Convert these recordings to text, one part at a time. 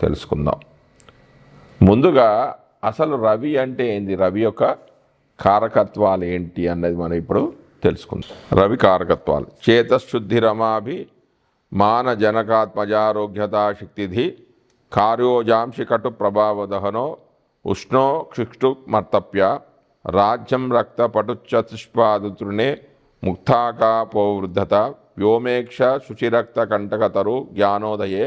తెలుసుకుందాం. ముందుగా అసలు రవి అంటే ఏంది? రవి యొక్క కారకత్వాలు ఏంటి అన్నది మనం ఇప్పుడు తెలుసుకుందాం. రవి కారకత్వాలు. చేతశుద్ధి రమాభి మాన జనకాత్మజారోగ్యతా శక్తిధి కార్యోజాంశి కటు ప్రభావదహనో ఉష్ణో క్షిక్షు మర్తప్య రాజ్యం రక్త పటుచతుష్పాదుతృణే ముక్తాకాపోవృద్ధత వ్యోమేక్ష శుచిరక్త కంటకతరు జ్ఞానోదయే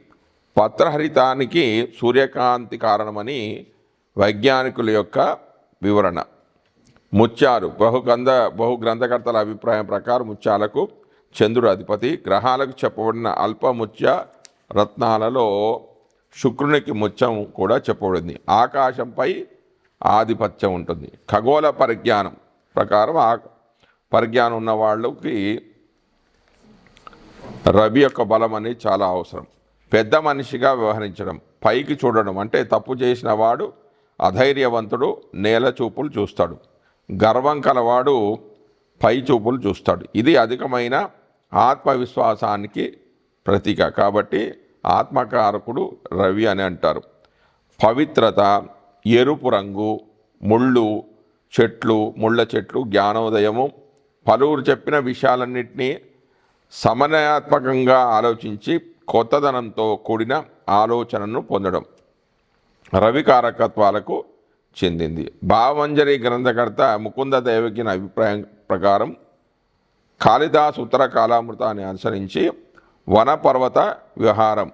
పత్రహరితానికి సూర్యకాంతి కారణమని వైజ్ఞానికుల యొక్క వివరణ. ముత్యాలు బహుగంధ బహు గ్రంథకర్తల అభిప్రాయం ప్రకారం ముత్యాలకు చంద్రుడు అధిపతి. గ్రహాలకు చెప్పబడిన అల్ప ముత్య రత్నాలలో శుక్రునికి ముత్యం కూడా చెప్పబడింది. ఆకాశంపై ఆధిపత్యం ఉంటుంది. ఖగోళ పరిజ్ఞానం ప్రకారం ఆ పరిజ్ఞానం ఉన్న వాళ్ళకి రవి యొక్క బలం అనేది చాలా అవసరం. పెద్ద మనిషిగా వ్యవహరించడం పైకి చూడడం అంటే తప్పు చేసిన వాడు అధైర్యవంతుడు నేల చూపులు చూస్తాడు. గర్వం కలవాడు పై చూపులు చూస్తాడు. ఇది అధికమైన ఆత్మవిశ్వాసానికి ప్రతీక. కాబట్టి ఆత్మకారకుడు రవి అని అంటారు. పవిత్రత ఎరుపు రంగు ముళ్ళు చెట్లు ముళ్ళ చెట్లు జ్ఞానోదయము పలువురు చెప్పిన విషయాలన్నింటినీ సమన్వయాత్మకంగా ఆలోచించి కొత్తదనంతో కూడిన ఆలోచనను పొందడం రవి కారకత్వాలకు చెందింది. భావంజరి గ్రంథకర్త ముకుంద దేవకిన అభిప్రాయం ప్రకారం కాళిదాస్ ఉత్తర కాలామృతాన్ని అనుసరించి వనపర్వత వ్యవహారం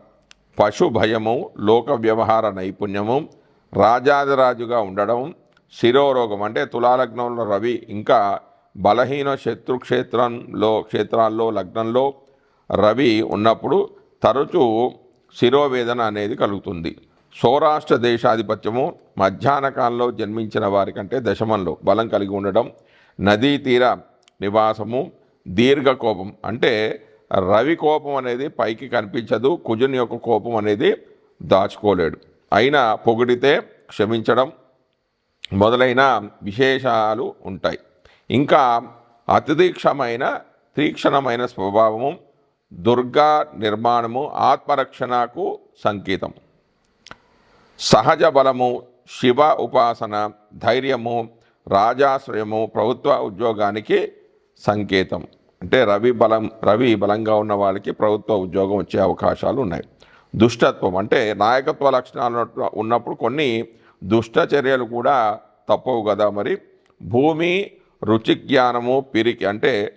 పశు భయము లోక వ్యవహార నైపుణ్యము రాజాదిరాజుగా ఉండడం శిరోరోగం అంటే తులాలగ్నంలో రవి ఇంకా బలహీన శత్రుక్షేత్రంలో క్షేత్రాల్లో లగ్నంలో రవి ఉన్నప్పుడు తరచూ శిరోవేదన అనేది కలుగుతుంది. సౌరాష్ట్ర దేశాధిపత్యము మధ్యాహ్న కాలంలో జన్మించిన వారికంటే దశమంలో బలం కలిగి ఉండడం నదీ తీర నివాసము దీర్ఘ కోపం అంటే రవి కోపం అనేది పైకి కనిపించదు కుజుని యొక్క కోపం అనేది దాచుకోలేడు. అయినా పొగిడితే క్షమించడం మొదలైన విశేషాలు ఉంటాయి. ఇంకా అతిదీక్షమైన తీక్షణమైన స్వభావము దుర్గా నిర్మాణము ఆత్మరక్షణకు సంకేతం. సహజ బలము శివ ఉపాసన ధైర్యము రాజాశ్రయము ప్రభుత్వ ఉద్యోగానికి సంకేతం. అంటే రవి బలం రవి బలంగా ఉన్న వాళ్ళకి ప్రభుత్వ ఉద్యోగం వచ్చే అవకాశాలు ఉన్నాయి. దుష్టత్వం అంటే నాయకత్వ లక్షణాలు ఉన్నప్పుడు కొన్ని దుష్ట చర్యలు కూడా తప్పవు కదా మరి. భూమి రుచి జ్ఞానము పిరికి అంటే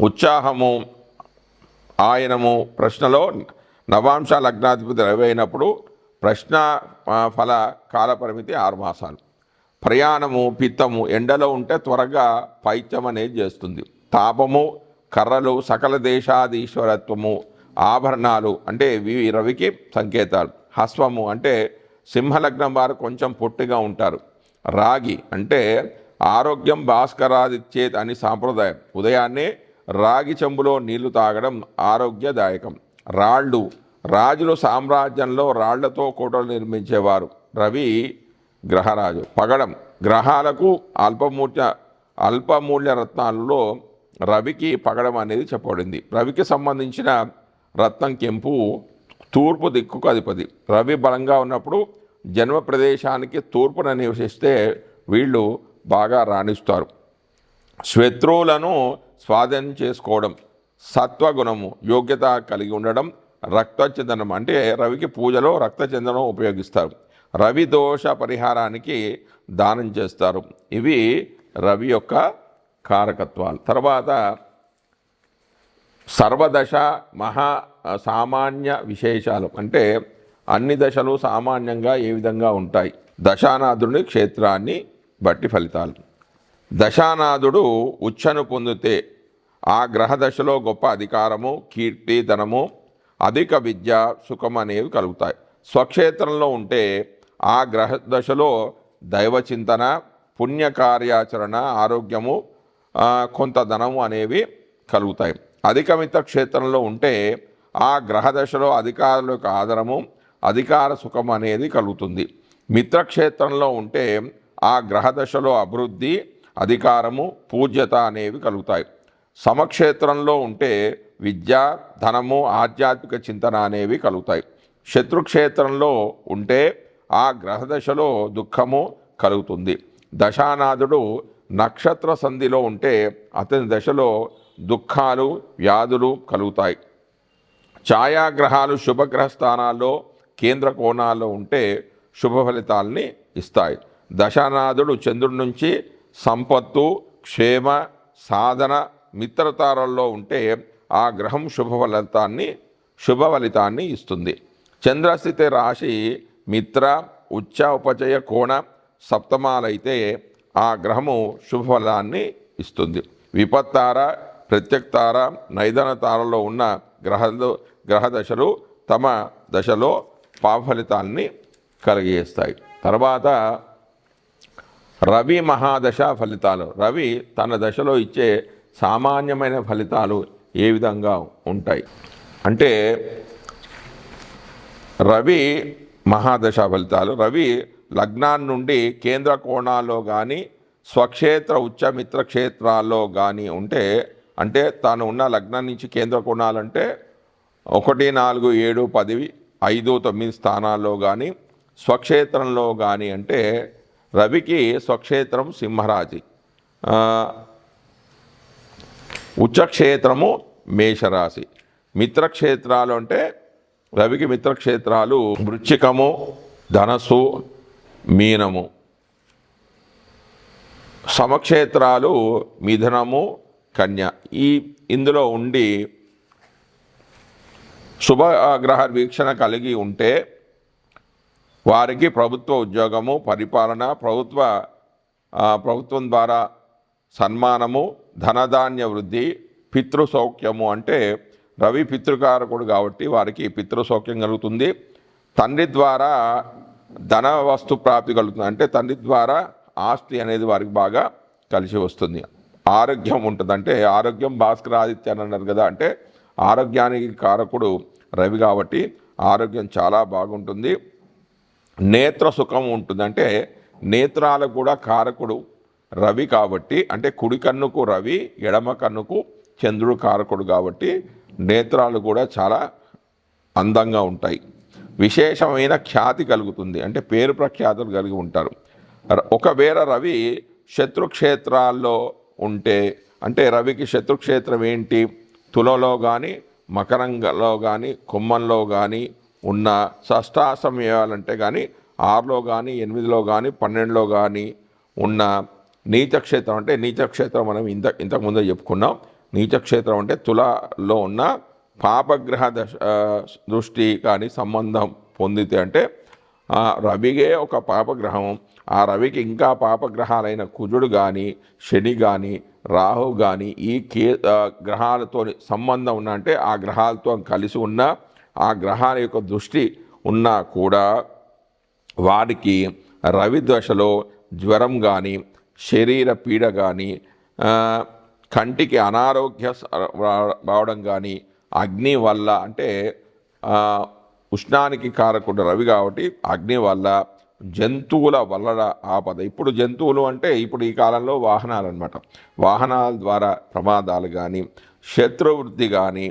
ఉత్సాహము ఆయనము ప్రశ్నలో నవాంశ లగ్నాధిపతి రవి అయినప్పుడు ప్రశ్న ఫల కాలపరిమితి ఆరు మాసాలు. ప్రయాణము పిత్తము ఎండలో ఉంటే త్వరగా పైత్యం అనేది చేస్తుంది. తాపము కర్రలు సకల దేశాధీశ్వరత్వము ఆభరణాలు అంటే ఇవి రవికి సంకేతాలు. హస్వము అంటే సింహలగ్నం వారు కొంచెం పొట్టిగా ఉంటారు. రాగి అంటే ఆరోగ్యం భాస్కరాదిచ్చేది అని సాంప్రదాయం. ఉదయాన్నే రాగి చెంబులో నీళ్ళు తాగడం ఆరోగ్యదాయకం. రాళ్ళు రాజులు సామ్రాజ్యంలో రాళ్ళతో కోటలు నిర్మించేవారు. రవి గ్రహరాజు. పగడం. గ్రహాలకు అల్పమూల్య అల్పమూల్య రత్నాలలో రవికి పగడం అనేది చెప్పబడింది. రవికి సంబంధించిన రత్నం కెంపు తూర్పు దిక్కుకు అధిపతి. రవి బలంగా ఉన్నప్పుడు జన్మ ప్రదేశానికి తూర్పున నివసిస్తే వీళ్ళు బాగా రాణిస్తారు. శత్రువులను స్వాధీనం చేసుకోవడం సత్వగుణము యోగ్యత కలిగి ఉండడం రక్తచందనం అంటే రవికి పూజలో రక్తచందనం ఉపయోగిస్తారు. రవి దోష పరిహారానికి దానం చేస్తారు. ఇవి రవి యొక్క కారకత్వాలు. తర్వాత సర్వదశ మహా సామాన్య విశేషాలు. అంటే అన్ని దశలు సామాన్యంగా ఏ విధంగా ఉంటాయి? దశానాథుని క్షేత్రాన్ని బట్టి ఫలితాలు. దశానాథుడు ఉచ్చను పొందితే ఆ గ్రహ దశలో గొప్ప అధికారము కీర్తి ధనము అధిక విద్య సుఖం అనేవి కలుగుతాయి. స్వక్షేత్రంలో ఉంటే ఆ గ్రహ దశలో దైవ చింతన పుణ్య కార్యాచరణ ఆరోగ్యము కొంత ధనము అనేవి కలుగుతాయి. అధికమిత క్షేత్రంలో ఉంటే ఆ గ్రహ దశలో అధికారుల యొక్క ఆదరము అధికార సుఖం అనేది కలుగుతుంది. మిత్రక్షేత్రంలో ఉంటే ఆ గ్రహ దశలో అభివృద్ధి అధికారము పూజ్యత అనేవి కలుగుతాయి. సమక్షేత్రంలో ఉంటే విద్య ధనము ఆధ్యాత్మిక చింతన అనేవి కలుగుతాయి. శత్రుక్షేత్రంలో ఉంటే ఆ గ్రహ దశలో దుఃఖము కలుగుతుంది. దశానాథుడు నక్షత్ర సంధిలో ఉంటే అతని దశలో దుఃఖాలు వ్యాధులు కలుగుతాయి. ఛాయాగ్రహాలు శుభగ్రహ స్థానాల్లో కేంద్ర కోణాల్లో ఉంటే శుభ ఫలితాలని ఇస్తాయి. దశానాథుడు చంద్రుడి నుంచి సంపత్తు క్షేమ సాధన మిత్రతారల్లో ఉంటే ఆ గ్రహం శుభ ఫలితాన్ని శుభ ఫలితాన్ని ఇస్తుంది. చంద్రస్థితి రాశి మిత్ర ఉచ్చ ఉపచయ కోణ సప్తమాలైతే ఆ గ్రహము శుభఫలాన్ని ఇస్తుంది. విపత్తార ప్రత్యక్తార నైదన తారలో ఉన్న గ్రహాలు గ్రహ దశలు తమ దశలో పాఫలితాన్ని కలిగేస్తాయి తర్వాత రవి మహాదశ ఫలితాలు. రవి తన దశలో ఇచ్చే సామాన్యమైన ఫలితాలు ఏ విధంగా ఉంటాయి? అంటే రవి మహాదశ ఫలితాలు. రవి లగ్నాన్ని నుండి కేంద్ర కోణాల్లో కానీ స్వక్షేత్ర ఉచ్చమిత్ర క్షేత్రాల్లో కానీ ఉంటే అంటే తాను ఉన్న లగ్నం నుంచి కేంద్ర కోణాలంటే ఒకటి నాలుగు ఏడు పది ఐదు తొమ్మిది స్థానాల్లో కానీ స్వక్షేత్రంలో కానీ అంటే రవికి స్వక్షేత్రం సింహరాశి ఉచ్చక్షేత్రము మేషరాశి. మిత్రక్షేత్రాలు అంటే రవికి మిత్రక్షేత్రాలు వృచ్చికము ధనస్సు మీనము. సమక్షేత్రాలు మిథునము కన్య. ఈ ఇందులో ఉండి శుభగ్రహ వీక్షణ కలిగి ఉంటే వారికి ప్రభుత్వ ఉద్యోగము పరిపాలన ప్రభుత్వ ప్రభుత్వం ద్వారా సన్మానము ధనధాన్య వృద్ధి పితృ సౌఖ్యము అంటే రవి పితృకారకుడు కాబట్టి వారికి పితృ సౌఖ్యం కలుగుతుంది. తండ్రి ద్వారా ధన వస్తు ప్రాప్తి కలుగుతుంది. అంటే తండ్రి ద్వారా ఆస్తి అనేది వారికి బాగా కలిసి వస్తుంది. ఆరోగ్యం ఉంటుంది. అంటే ఆరోగ్యం భాస్కర ఆదిత్య అని అన్నారు కదా. అంటే ఆరోగ్యానికి కారకుడు రవి కాబట్టి ఆరోగ్యం చాలా బాగుంటుంది. నేత్ర సుఖం ఉంటుందంటే నేత్రాలకు కూడా కారకుడు రవి కాబట్టి అంటే కుడి కన్నుకు రవి ఎడమ కన్నుకు చంద్రుడు కారకుడు కాబట్టి నేత్రాలు కూడా చాలా అందంగా ఉంటాయి. విశేషమైన ఖ్యాతి కలుగుతుంది. అంటే పేరు ప్రఖ్యాతులు కలిగి ఉంటారు. ఒకవేళ రవి శత్రుక్షేత్రాల్లో ఉంటే అంటే రవికి శత్రుక్షేత్రం ఏంటి? తులలో కానీ మకరంగలో కానీ కుమ్మంలో కానీ ఉన్న షష్టాసమయాలంటే కానీ ఆరులో కానీ ఎనిమిదిలో కానీ పన్నెండులో కానీ ఉన్న నీచక్షేత్రం అంటే నీచక్షేత్రం మనం ఇంత ఇంతకుముందే చెప్పుకున్నాం. నీచక్షేత్రం అంటే తులలో ఉన్న పాపగ్రహ దశ దృష్టి కానీ సంబంధం పొందితే అంటే ఆ రవిగే ఒక పాపగ్రహం. ఆ రవికి ఇంకా పాపగ్రహాలైన కుజుడు కానీ శని కానీ రాహు కానీ ఈ కే గ్రహాలతో సంబంధం ఉన్న అంటే ఆ గ్రహాలతో కలిసి ఉన్న ఆ గ్రహాల యొక్క దృష్టి ఉన్నా కూడా వారికి రవి దశలో జ్వరం కానీ శరీర పీడ కానీ కంటికి అనారోగ్య రావడం కానీ అగ్ని వల్ల అంటే ఉష్ణానికి కారకుండా రవి కాబట్టి అగ్ని వల్ల జంతువుల వల్ల ఆపద. ఇప్పుడు జంతువులు అంటే ఇప్పుడు ఈ కాలంలో వాహనాలు అనమాట వాహనాల ద్వారా ప్రమాదాలు కానీ శత్రువృద్ధి కానీ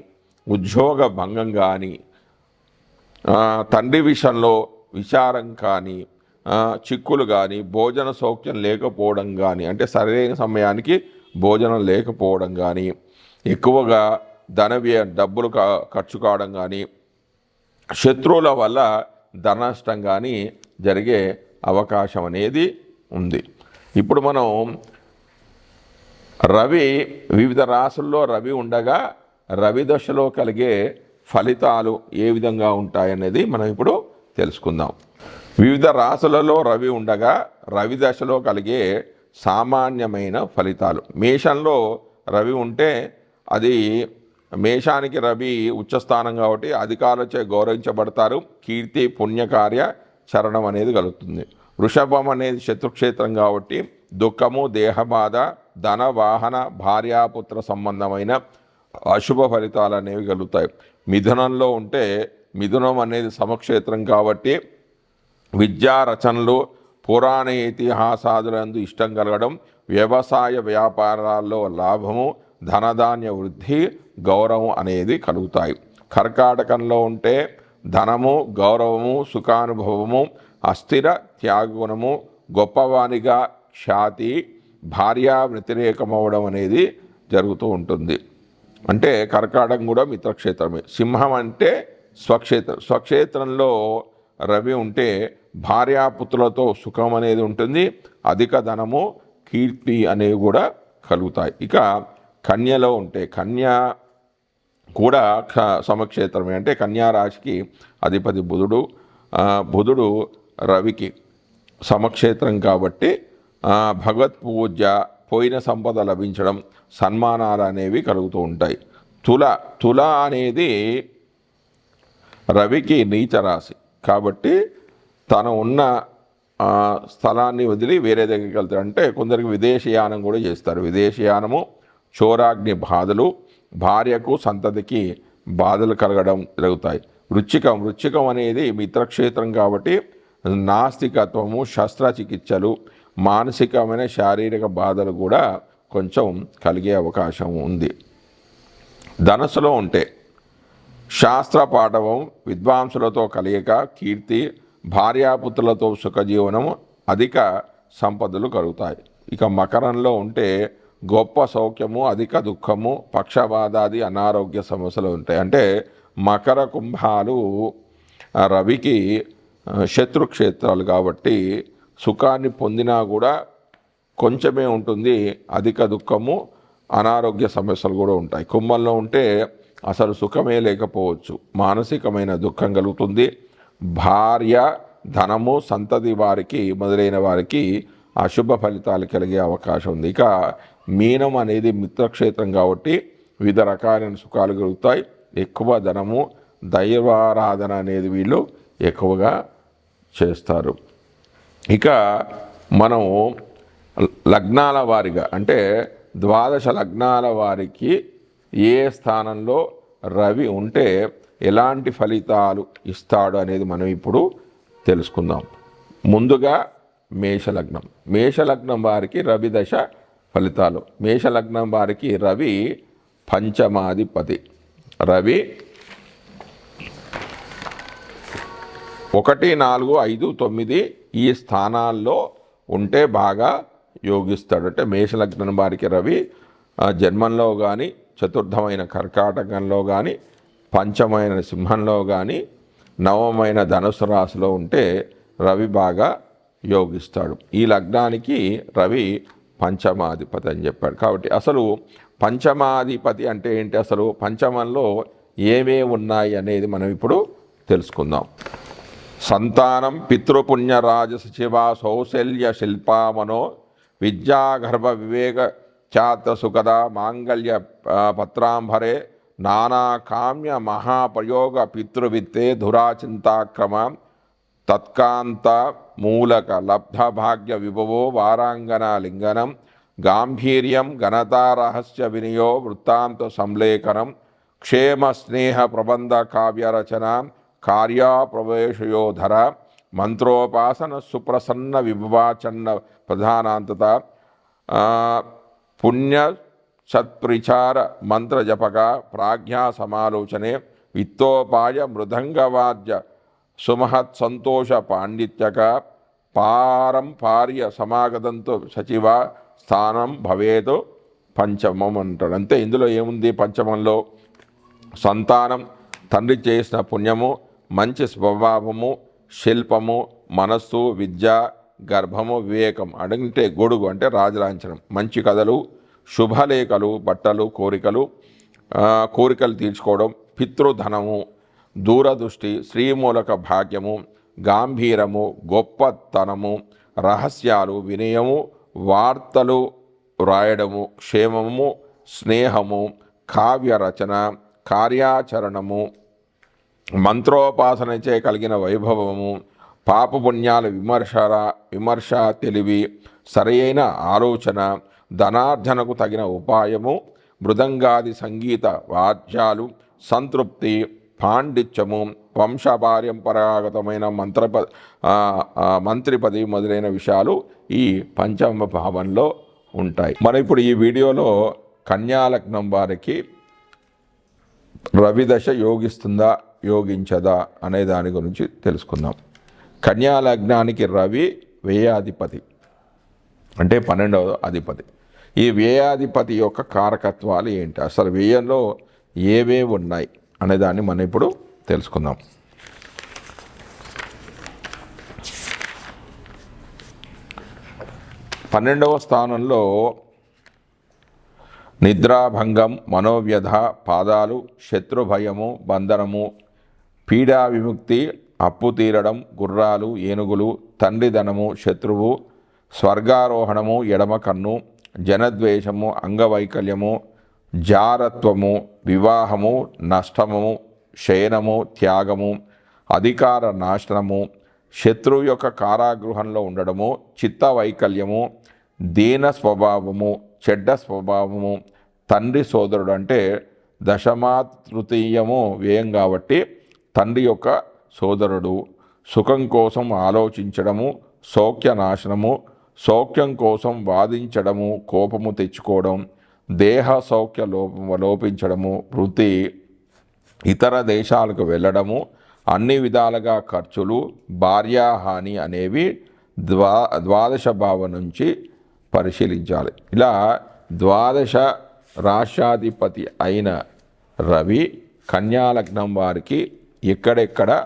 ఉద్యోగ భంగం కానీ తండ్రి విషయంలో విచారం కానీ చిక్కులు కానీ భోజన సౌఖ్యం లేకపోవడం కానీ అంటే సరైన సమయానికి భోజనం లేకపోవడం కానీ ఎక్కువగా ధన వ్యయ డబ్బులు ఖర్చు కావడం కానీ శత్రువుల వల్ల ధన నష్టం కానీ జరిగే అవకాశం అనేది ఉంది. ఇప్పుడు మనం రవి వివిధ రాసుల్లో రవి ఉండగా రవి దశలో కలిగే ఫలితాలు ఏ విధంగా ఉంటాయనేది మనం ఇప్పుడు తెలుసుకుందాం. వివిధ రాశులలో రవి ఉండగా రవి దశలో కలిగే సామాన్యమైన ఫలితాలు. మేషంలో రవి ఉంటే అది మేషానికి రవి ఉచ్చస్థానం కాబట్టి అధికారులచే గౌరవించబడతారు. కీర్తి పుణ్యకార్య చరణం అనేది కలుగుతుంది. వృషభం అనేది శత్రుక్షేత్రం కాబట్టి దుఃఖము దేహబాధ ధన వాహన భార్యాపుత్ర సంబంధమైన అశుభ ఫలితాలు అనేవి కలుగుతాయి. మిథునంలో ఉంటే మిథునం అనేది సమక్షేత్రం కాబట్టి విద్యా రచనలు పురాణ ఇతిహాసాదులందు ఇష్టం కలగడం వ్యవసాయ వ్యాపారాల్లో లాభము ధనధాన్య వృద్ధి గౌరవం అనేది కలుగుతాయి. కర్కాటకంలో ఉంటే ధనము గౌరవము సుఖానుభవము అస్థిర త్యాగగుణము గొప్పవానిగా ఖ్యాతి భార్య వ్యతిరేకమవడం అనేది జరుగుతూ ఉంటుంది. అంటే కర్కాటకం కూడా మిత్రక్షేత్రమే. సింహం అంటే స్వక్షేత్రం. స్వక్షేత్రంలో రవి ఉంటే భార్యాపుత్రులతో సుఖం అనేది ఉంటుంది. అధిక ధనము కీర్తి అనేవి కూడా కలుగుతాయి. ఇక కన్యలో ఉంటే కన్య కూడా సమక్షేత్రమే. అంటే కన్యారాశికి అధిపతి బుధుడు. బుధుడు రవికి సమక్షేత్రం కాబట్టి భగవత్ పూజ పోయిన సంపద లభించడం సన్మానాలు అనేవి కలుగుతూ ఉంటాయి. తుల తుల అనేది రవికి నీచ రాశి కాబట్టి తను ఉన్న స్థలాన్ని వదిలి వేరే దగ్గరికి వెళ్తారు అంటే కొందరికి విదేశీయానం కూడా చేస్తారు. విదేశీయానము చోరాగ్ని బాధలు భార్యకు సంతతికి బాధలు కలగడం జరుగుతాయి. వృచ్చికం వృచ్చికం అనేది మిత్రక్షేత్రం కాబట్టి నాస్తికత్వము శస్త్రచికిత్సలు మానసికమైన శారీరక బాధలు కూడా కొంచెం కలిగే అవకాశం ఉంది. ధనస్సులో ఉంటే శాస్త్ర పాఠవం విద్వాంసులతో కలియక కీర్తి భార్యాపుత్రులతో సుఖజీవనం అధిక సంపదలు కలుగుతాయి. ఇక మకరంలో ఉంటే గొప్ప సౌఖ్యము అధిక దుఃఖము పక్షవాదాది అనారోగ్య సమస్యలు ఉంటాయి. అంటే మకర కుంభాలు రవికి శత్రుక్షేత్రాలు కాబట్టి సుఖాన్ని పొందినా కూడా కొంచెమే ఉంటుంది అధిక దుఃఖము అనారోగ్య సమస్యలు కూడా ఉంటాయి. కుంభంలో ఉంటే అసలు సుఖమే లేకపోవచ్చు. మానసికమైన దుఃఖం కలుగుతుంది. భార్య ధనము సంతతి వారికి మొదలైన వారికి అశుభ ఫలితాలు కలిగే అవకాశం ఉంది. ఇక మీనం అనేది మిత్రక్షేత్రం కాబట్టి వివిధ రకాలైన సుఖాలు కలుగుతాయి. ఎక్కువ ధనము దైవారాధన అనేది వీళ్ళు ఎక్కువగా చేస్తారు. ఇక మనం లగ్నాల వారిగా అంటే ద్వాదశ లగ్నాల వారికి ఏ స్థానంలో రవి ఉంటే ఎలాంటి ఫలితాలు ఇస్తాడు అనేది మనం ఇప్పుడు తెలుసుకుందాం. ముందుగా మేషలగ్నం. మేషలగ్నం వారికి రవి దశ ఫలితాలు. మేషలగ్నం వారికి రవి పంచమాధిపతి. రవి ఒకటి నాలుగు ఐదు తొమ్మిది ఈ స్థానాల్లో ఉంటే బాగా యోగిస్తాడు. అంటే మేషలగ్నం వారికి రవి జన్మంలో కానీ చతుర్థమైన కర్కాటకంలో కానీ పంచమైన సింహంలో కానీ నవమైన ధనుసు రాశిలో ఉంటే రవి బాగా యోగిస్తాడు. ఈ లగ్నానికి రవి పంచమాధిపతి అని చెప్పాడు. కాబట్టి అసలు పంచమాధిపతి అంటే ఏంటి? అసలు పంచమంలో ఏమేమి ఉన్నాయి అనేది మనం ఇప్పుడు తెలుసుకుందాం. సంతానం పితృపుణ్యరాజ రాజసచివ సౌశల్య శిల్పామనో విద్యాగర్భ వివేక ఖ్యాత సుఖద మాంగళ్య పత్రాంభరే పత్రాంబరే నానా కామ్య మహాప్రయోగ పితృవిత్తే ధురాచింతాక్రమ తత్కాంత మూలక లబ్ధభాగ్య విభవో వారాంగన లింగనం గాంభీర్యం ఘనతారహస్య వినియో వృత్తాంత సంలేఖనం క్షేమ స్నేహ ప్రబంధ కావ్యరచన కార్యాప్రవేశయోధర మంత్రోపాసన సుప్రసన్న విభవాచన్న ప్రధానాంతత పుణ్య సత్ప్రిచార మంత్రజపక ప్రాజ్ఞా సమాలోచనే విత్తోపాయ మృదంగవాద్య సుమహత్ సంతోష పాండిత్యక పారంపార్య సమాగతంతో సచివ స్థానం భవేతు పంచమం అంటాడు. అంతే ఇందులో ఏముంది పంచమంలో? సంతానం తండ్రి చేసిన పుణ్యము మంచి స్వభావము శిల్పము మనస్సు విద్య గర్భము వివేకం అడిగితే గొడుగు అంటే రాజలాంఛనం మంచి కథలు శుభలేఖలు బట్టలు కోరికలు కోరికలు తీర్చుకోవడం పితృధనము దూరదృష్టి శ్రీమూలక భాగ్యము గాంభీరము గొప్పతనము రహస్యాలు వినయము వార్తలు వ్రాయడము క్షేమము స్నేహము కావ్య రచన కార్యాచరణము మంత్రోపాసనచే కలిగిన వైభవము పాపపుణ్యాల విమర్శర విమర్శ తెలివి సరైన ఆలోచన ధనార్జనకు తగిన ఉపాయము మృదంగాది సంగీత వాద్యాలు సంతృప్తి పాండిత్యము వంశపార్యంపరాగతమైన మంత్రప ఆ, మంత్రిపది మొదలైన విషయాలు ఈ పంచమ భావంలో ఉంటాయి. మరి ఇప్పుడు ఈ వీడియోలో కన్యాలగ్నం వారికి రవిదశ యోగిస్తుందా? యోగించదా అనే దాని గురించి తెలుసుకుందాం. కన్యా లగ్నానికి రవి వ్యయాధిపతి. అంటే పన్నెండవ అధిపతి. ఈ వ్యయాధిపతి యొక్క కారకత్వాలు ఏంటి? అసలు వ్యయంలో ఏవేవి ఉన్నాయి అనే దాన్ని మనం ఇప్పుడు తెలుసుకుందాం. పన్నెండవ స్థానంలో నిద్రాభంగం మనోవ్యధ పాదాలు శత్రుభయము బంధనము పీడా విముక్తి అప్పు తీరడం గుర్రాలు ఏనుగులు తండ్రిధనము శత్రువు స్వర్గారోహణము ఎడమ కన్ను జనద్వేషము అంగవైకల్యము జారత్వము వివాహము నష్టము శయనము త్యాగము అధికార నాశనము శత్రువు యొక్క కారాగృహంలో ఉండడము చిత్త వైకల్యము దీన స్వభావము చెడ్డ స్వభావము తండ్రి సోదరుడు అంటే దశమా తృతీయము వ్యయం కాబట్టి తండ్రి యొక్క సోదరుడు సుఖం కోసం ఆలోచించడము సౌఖ్య నాశనము సౌఖ్యం కోసం వాదించడము కోపము తెచ్చుకోవడం దేహ సౌఖ్య లోప లోపించడము వృత్తి ఇతర దేశాలకు వెళ్ళడము అన్ని విధాలుగా ఖర్చులు భార్యాహాని అనేవి ద్వా ద్వాదశ భావం నుంచి పరిశీలించాలి. ఇలా ద్వాదశ రాష్ట్రాధిపతి అయిన రవి కన్యాలగ్నం వారికి ఎక్కడెక్కడ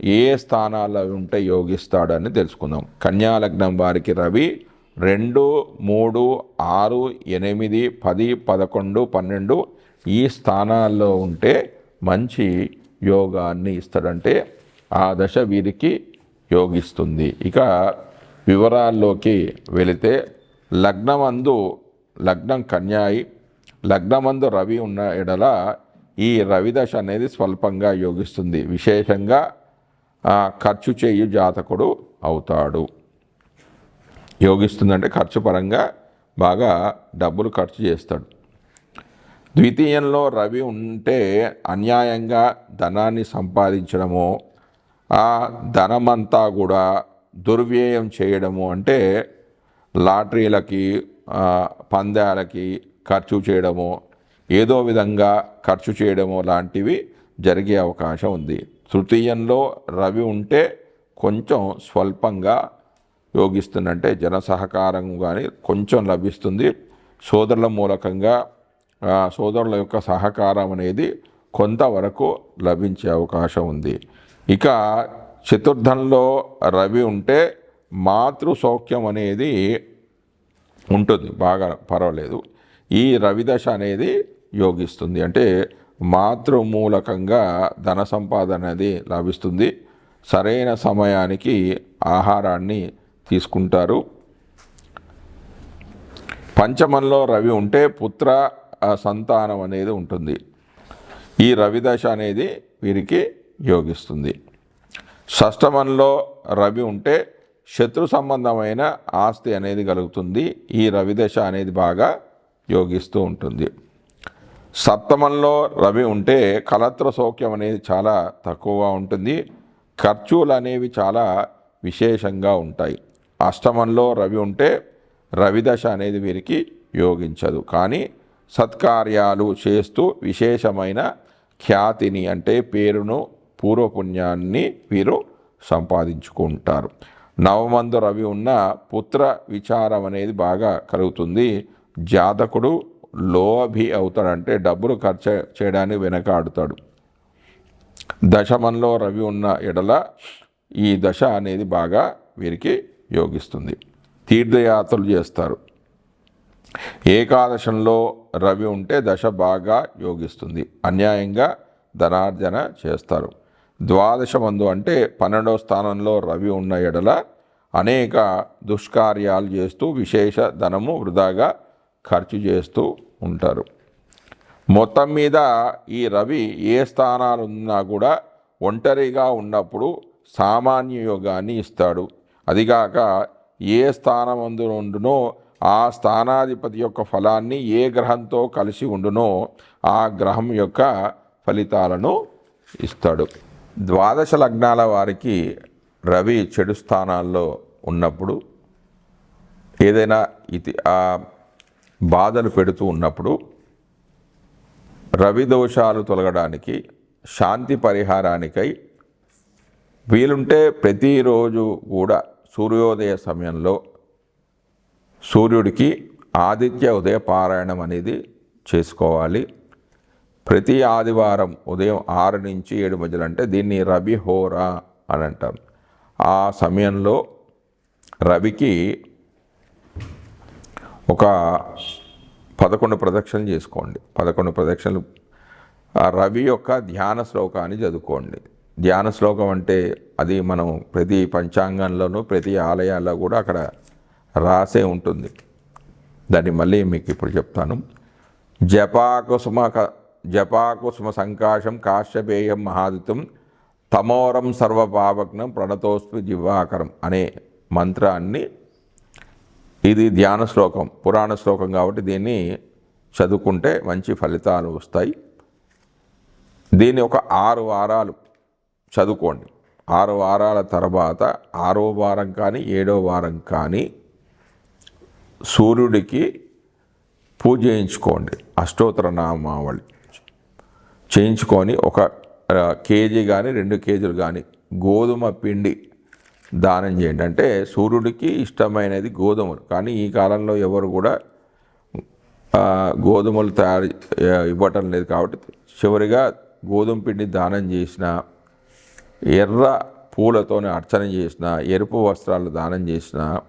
ఏ స్థానాల్లో ఉంటే యోగిస్తాడని తెలుసుకుందాం. కన్యాలగ్నం వారికి రవి రెండు మూడు ఆరు ఎనిమిది పది పదకొండు పన్నెండు ఈ స్థానాల్లో ఉంటే మంచి యోగాన్ని ఇస్తాడంటే ఆ దశ వీరికి యోగిస్తుంది. ఇక వివరాల్లోకి వెళితే లగ్నమందు లగ్నం కన్యాయి లగ్నమందు రవి ఉన్న ఎడల ఈ రవిదశ అనేది స్వల్పంగా యోగిస్తుంది. విశేషంగా ఆ, ఖర్చు చేయు జాతకుడు అవుతాడు. యోగిస్తుందంటే ఖర్చు పరంగా బాగా డబ్బులు ఖర్చు చేస్తాడు. ద్వితీయంలో రవి ఉంటే అన్యాయంగా ధనాన్ని సంపాదించడము ఆ ధనమంతా కూడా దుర్వ్యయం చేయడము అంటే లాటరీలకి పందాలకి ఖర్చు చేయడము ఏదో విధంగా ఖర్చు చేయడము లాంటివి జరిగే అవకాశం ఉంది. తృతీయంలో రవి ఉంటే కొంచెం స్వల్పంగా యోగిస్తుందంటే జన సహకారం కానీ కొంచెం లభిస్తుంది. సోదరుల మూలకంగా సోదరుల యొక్క సహకారం అనేది కొంతవరకు లభించే అవకాశం ఉంది. ఇక చతుర్థంలో రవి ఉంటే మాతృ సౌఖ్యం అనేది ఉంటుంది. బాగా పర్వాలేదు. ఈ రవిదశ అనేది యోగిస్తుంది. అంటే మాతృమూలకంగా ధన సంపాదన అనేది లభిస్తుంది. సరైన సమయానికి ఆహారాన్ని తీసుకుంటారు. పంచమంలో రవి ఉంటే పుత్ర సంతానం అనేది ఉంటుంది. ఈ రవిదశ అనేది వీరికి యోగిస్తుంది. షష్టమంలో రవి ఉంటే శత్రు సంబంధమైన ఆస్తి అనేది కలుగుతుంది. ఈ రవిదశ అనేది బాగా యోగిస్తూ ఉంటుంది. సప్తమంలో రవి ఉంటే కలత్ర సౌఖ్యం అనేది చాలా తక్కువగా ఉంటుంది. ఖర్చులు అనేవి చాలా విశేషంగా ఉంటాయి. అష్టమంలో రవి ఉంటే రవిదశ అనేది వీరికి యోగించదు. కానీ సత్కార్యాలు చేస్తూ విశేషమైన ఖ్యాతిని అంటే పేరును పూర్వపుణ్యాన్ని వీరు సంపాదించుకుంటారు. నవమందు రవి ఉన్న పుత్ర విచారం అనేది బాగా కలుగుతుంది. జాతకుడు లోభి అవుతాడంటే డబ్బులు ఖర్చు చేయడానికి వెనకాడుతాడు. దశమంలో రవి ఉన్న ఎడల ఈ దశ అనేది బాగా వీరికి యోగిస్తుంది. తీర్థయాత్రలు చేస్తారు. ఏకాదశంలో రవి ఉంటే దశ బాగా యోగిస్తుంది. అన్యాయంగా ధనార్జన చేస్తారు. ద్వాదశమందు అంటే పన్నెండవ స్థానంలో రవి ఉన్న ఎడల అనేక దుష్కార్యాలు చేస్తూ విశేష ధనము వృధాగా ఖర్చు చేస్తూ ఉంటారు. మొత్తం మీద ఈ రవి ఏ స్థానాలు ఉన్నా కూడా ఒంటరిగా ఉన్నప్పుడు సామాన్య యోగాన్ని ఇస్తాడు. అదిగాక ఏ స్థానమందు ఉండునో ఆ స్థానాధిపతి యొక్క ఫలాన్ని ఏ గ్రహంతో కలిసి ఉండునో ఆ గ్రహం యొక్క ఫలితాలను ఇస్తాడు. ద్వాదశ లగ్నాల వారికి రవి చెడు స్థానాల్లో ఉన్నప్పుడు ఏదైనా ఇది ఆ బాధలు పెడుతూ ఉన్నప్పుడు రవి దోషాలు తొలగడానికి శాంతి పరిహారానికై వీలుంటే ప్రతిరోజు కూడా సూర్యోదయ సమయంలో సూర్యుడికి ఆదిత్య ఉదయ పారాయణం అనేది చేసుకోవాలి. ప్రతి ఆదివారం ఉదయం ఆరు నుంచి ఏడు మధ్యలో అంటే దీన్ని రవి హోరా అని అంటాం. ఆ సమయంలో రవికి ఒక పదకొండు ప్రదక్షిణలు చేసుకోండి. పదకొండు ప్రదక్షిణలు. రవి యొక్క ధ్యాన శ్లోకాన్ని చదువుకోండి. ధ్యాన శ్లోకం అంటే అది మనం ప్రతి పంచాంగంలోనూ ప్రతి ఆలయాల్లో కూడా అక్కడ రాసే ఉంటుంది. దాన్ని మళ్ళీ మీకు ఇప్పుడు చెప్తాను. జపాకుసుమ క- జపాకుసుమ సంకాశం కాశ్యపేయం మహాదితం తమోరం సర్వపావగ్నం ప్రణతోస్మి జివ్వాకరం అనే మంత్రాన్ని ఇది ధ్యాన శ్లోకం పురాణ శ్లోకం కాబట్టి దీన్ని చదువుకుంటే మంచి ఫలితాలు వస్తాయి. దీన్ని ఒక ఆరు వారాలు చదువుకోండి. ఆరు వారాల తర్వాత ఆరో వారం కానీ ఏడో వారం కానీ సూర్యుడికి పూజ చేయించుకోండి. అష్టోత్తర నామావళి చేయించుకొని ఒక కేజీ కానీ రెండు కేజీలు కానీ గోధుమ పిండి దానం చేయండి. అంటే సూర్యుడికి ఇష్టమైనది గోధుమలు. కానీ ఈ కాలంలో ఎవరు కూడా గోధుమలు తయారు ఇవ్వటం లేదు కాబట్టి చివరిగా గోధుమ పిండి దానం చేసిన ఎర్ర పూలతోనే అర్చన చేసిన ఎరుపు వస్త్రాలు దానం చేసిన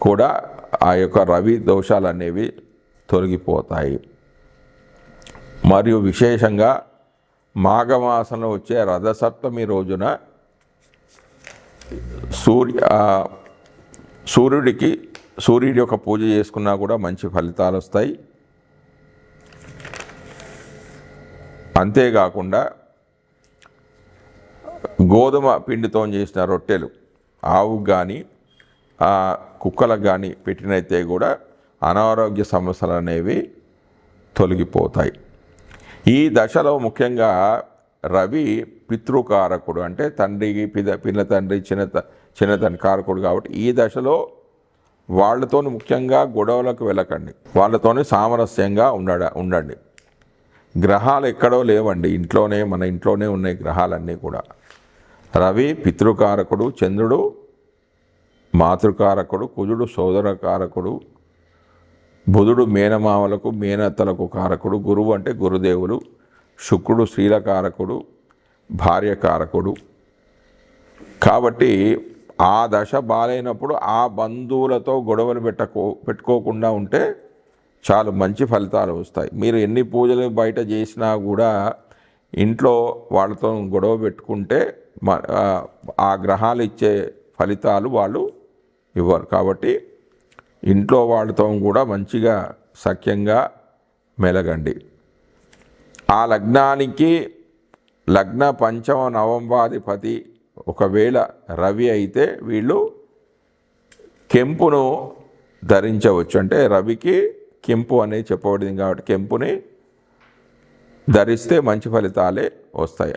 కూడా ఆ యొక్క రవి దోషాలు అనేవి తొలగిపోతాయి. మరియు విశేషంగా మాఘమాసంలో వచ్చే రథసప్తమి రోజున సూర్య సూర్యుడికి సూర్యుడి యొక్క పూజ చేసుకున్నా కూడా మంచి ఫలితాలు వస్తాయి. అంతేకాకుండా గోధుమ పిండితో చేసిన రొట్టెలు ఆవుకు కానీ కుక్కలకు కానీ పెట్టినైతే కూడా అనారోగ్య సమస్యలు అనేవి తొలగిపోతాయి. ఈ దశలో ముఖ్యంగా రవి పితృకారకుడు అంటే తండ్రికి పిద పిల్ల తండ్రి చిన్న చిన్న తండ్రి కారకుడు కాబట్టి ఈ దశలో వాళ్ళతోని ముఖ్యంగా గొడవలకు వెళ్ళకండి. వాళ్ళతోనే సామరస్యంగా ఉండడ ఉండండి. గ్రహాలు ఎక్కడో లేవండి. ఇంట్లోనే మన ఇంట్లోనే ఉన్నాయి గ్రహాలన్నీ కూడా. రవి పితృకారకుడు చంద్రుడు మాతృకారకుడు కుజుడు సోదరకారకుడు బుధుడు మేనమామలకు మేనత్తలకు కారకుడు గురువు అంటే గురుదేవులు శుక్రుడు స్త్రీలకారకుడు భార్యకారకుడు కాబట్టి ఆ దశ బాలైనప్పుడు ఆ బంధువులతో గొడవలు పెట్టకో పెట్టుకోకుండా ఉంటే చాలా మంచి ఫలితాలు వస్తాయి. మీరు ఎన్ని పూజలు బయట చేసినా కూడా ఇంట్లో వాళ్ళతో గొడవ పెట్టుకుంటే మ- ఆ గ్రహాలు ఇచ్చే ఫలితాలు వాళ్ళు ఇవ్వరు. కాబట్టి ఇంట్లో వాళ్ళతో కూడా మంచిగా సఖ్యంగా మెలగండి. ఆ లగ్నానికి లగ్న పంచమ నవంబాధిపతి ఒకవేళ రవి అయితే వీళ్ళు కెంపును ధరించవచ్చు. అంటే రవికి కెంపు అనేది చెప్పబడింది కాబట్టి కెంపుని ధరిస్తే మంచి ఫలితాలే వస్తాయి.